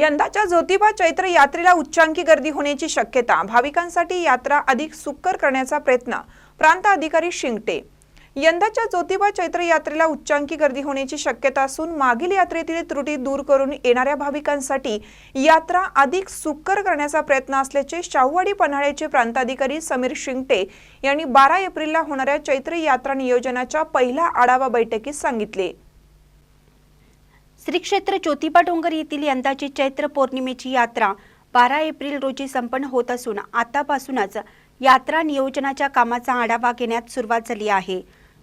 यंदाच्या ज्योतिबा चैत्र यात्रेला उच्चांकी गर्दी होण्याची शक्यता. भाविकांसाठी यात्रा अधिक सुकर करण्याचा प्रयत्न प्रांत अधिकारी शिंगटे. यंदाच्या ज्योतिबा चैत्र यात्रेला उच्चांकी गर्दी होण्याची शक्यता असून मागील यात्रेतील त्रुटी दूर करून येणाऱ्या भाविकांसाठी यात्रा अधिक सुकर करण्याचा प्रयत्न असल्याचे शाहूवाडी पन्हाळ्याचे प्रांताधिकारी समीर शिंगटे यांनी बारा एप्रिलला होणाऱ्या चैत्र यात्रा नियोजनाच्या पहिल्या आढावा बैठकीत सांगितले. श्री क्षेत्र ज्योतिबा डोंगर येथील यंदाची चैत्र पौर्णिमेची यात्रा बारा एप्रिल रोजी संपन्न होत असून आतापासूनच यात्रा नियोजनाच्या कामाचा आढावा घेण्यात सुरुवात झाली आहे.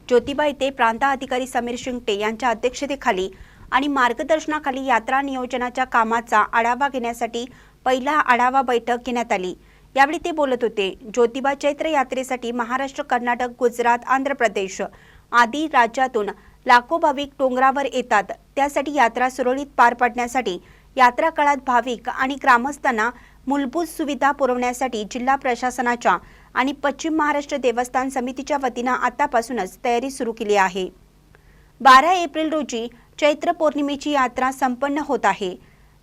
ज्योतिबा येथे प्रांत अधिकारी समीर शिंगटे यांच्या अध्यक्षतेखाली आणि मार्गदर्शनाखाली यात्रा नियोजनाच्या कामाचा आढावा घेण्यासाठी पहिला आढावा बैठक घेण्यात आली. यावेळी ते बोलत होते ज्योतिबा चैत्र यात्रेसाठी महाराष्ट्र कर्नाटक गुजरात आंध्र प्रदेश आदी राज्यातून लाखो भाविक डोंगरावर येतात. त्यासाठी यात्रा सुरळीत पार पाडण्यासाठी यात्रा काळात भाविक आणि ग्रामस्थांना मूलभूत सुविधा पुरवण्यासाठी जिल्हा प्रशासनाच्या आणि पश्चिम महाराष्ट्र देवस्थान समितीच्या वतीनं आतापासूनच तयारी सुरू केली आहे. बारा एप्रिल रोजी चैत्र पौर्णिमेची यात्रा संपन्न होत आहे.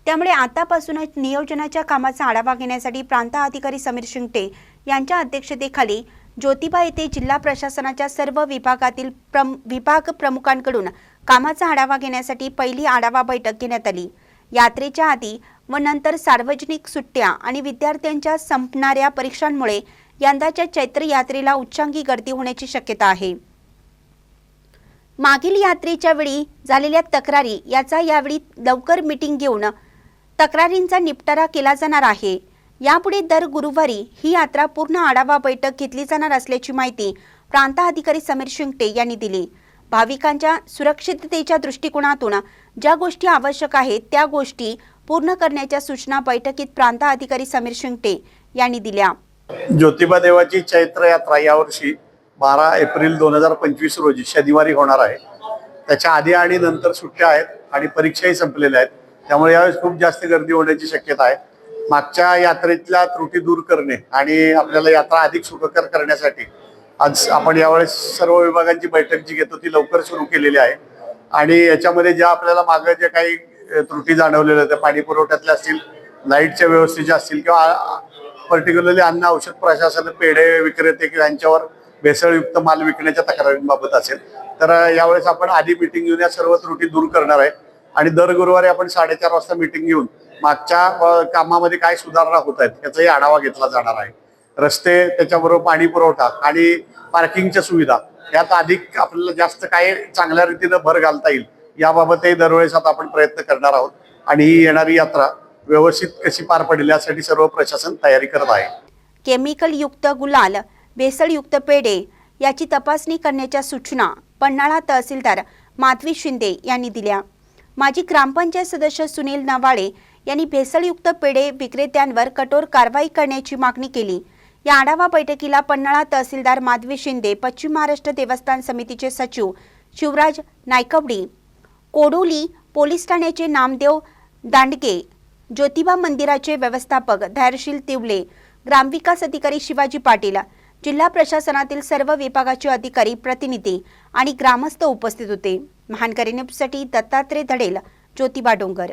त्यामुळे आतापासूनच नियोजनाच्या कामाचा आढावा घेण्यासाठी प्रांत अधिकारी समीर शिंगटे यांच्या अध्यक्षतेखाली ज्योतिबा येथे जिल्हा प्रशासनाच्या सर्व विभागातील प्रम विभाग प्रमुखांकडून कामाचा आढावा घेण्यासाठी पहिली आढावा बैठक घेण्यात आली. यात्रेच्या आधी व नंतर सार्वजनिक सुट्ट्या आणि विद्यार्थ्यांच्या संपणाऱ्या परीक्षांमुळे यंदाच्या चैत्र यात्रेला उच्चांकी गर्दी होण्याची शक्यता आहे. मागील यात्रेच्या वेळी झालेल्या तक्रारी याचा यावेळी लवकर मिटिंग घेऊन तक्रारींचा निपटारा केला जाणार आहे. यापुढे दर गुरुवारी ही यात्रा पूर्ण आढावा बैठक घेतली जाणार असल्याची माहिती प्रांताधिकारी समीर शिंगटे यांनी दिली. भाविकांच्या सुरक्षिततेच्या दृष्टिकोनातून ज्या गोष्टी आवश्यक आहेत त्या गोष्टी पूर्ण करण्याच्या सूचना बैठकीत प्रांताधिकारी समीर शिंगटे यांनी दिल्या. ज्योतिबा देवाची चैत्र यात्रा यावर्षी बारा एप्रिल दोन हजार पंचवीस रोजी शनिवारी होणार आहे. त्याच्या आधी आणि नंतर सुट्ट्या आहेत आणि परीक्षाही संपलेल्या आहेत. त्यामुळे यावेळेस खूप जास्त गर्दी होण्याची शक्यता आहे. मागच्या यात्रेतल्या त्रुटी दूर करणे आणि आपल्याला यात्रा अधिक सुखकर करण्यासाठी आज आपण यावेळेस सर्व विभागांची बैठक जी घेतो ती लवकर सुरू केलेली आहे. आणि याच्यामध्ये ज्या आपल्याला मागं जे काही त्रुटी जाणवलेल्या त्या पाणी पुरवठ्यातल्या असतील लाईटच्या व्यवस्थेच्या असतील किंवा पर्टिक्युलरली अन्न औषध प्रशासन पेढे विक्रेते किंवा यांच्यावर भेसळयुक्त माल विकण्याच्या तक्रारींबाबत असेल तर यावेळेस आपण आधी मिटिंग घेऊन या सर्व त्रुटी दूर करणार आहे. आणि दर गुरुवारी आपण साडेचार वाजता मिटिंग घेऊन मागच्या कामामध्ये काय सुधारणा होत आहेत याचाही आढावा घेतला जाणार आहे. रस्ते त्याच्याबरोबर पाणी पुरवठा आणि पार्किंगच्या सुविधा यात अधिक आपल्याला जास्त काय चांगल्या रीतीनं भर घालता येईल याबाबतही दरवेळेस आता आपण प्रयत्न करणार आहोत. आणि ही येणारी यात्रा व्यवस्थित कशी पार पडेल यासाठी सर्व प्रशासन तयारी करत आहे. केमिकल युक्त गुलाल भेसळयुक्त पेढे याची तपासणी करण्याच्या सूचना पन्हाळा तहसीलदार माधवी शिंदे यांनी दिल्या. माजी ग्रामपंचायत सदस्य सुनील नवाळे यांनी भेसळयुक्त पेढे विक्रेत्यांवर कठोर कारवाई करण्याची मागणी केली. या आढावा बैठकीला पन्हाळा तहसीलदार माधवी शिंदे पश्चिम महाराष्ट्र देवस्थान समितीचे सचिव शिवराज नायकवडी कोडोली पोलीस ठाण्याचे नामदेव दांडगे ज्योतिबा मंदिराचे व्यवस्थापक धैर्यशील तिवले ग्रामविकास अधिकारी शिवाजी पाटील जिल्हा प्रशासनातील सर्व विभागाचे अधिकारी प्रतिनिधी आणि ग्रामस्थ उपस्थित होते. महानकरी न्यूजसाठी दत्तात्रय धडेल ज्योतिबा डोंगर.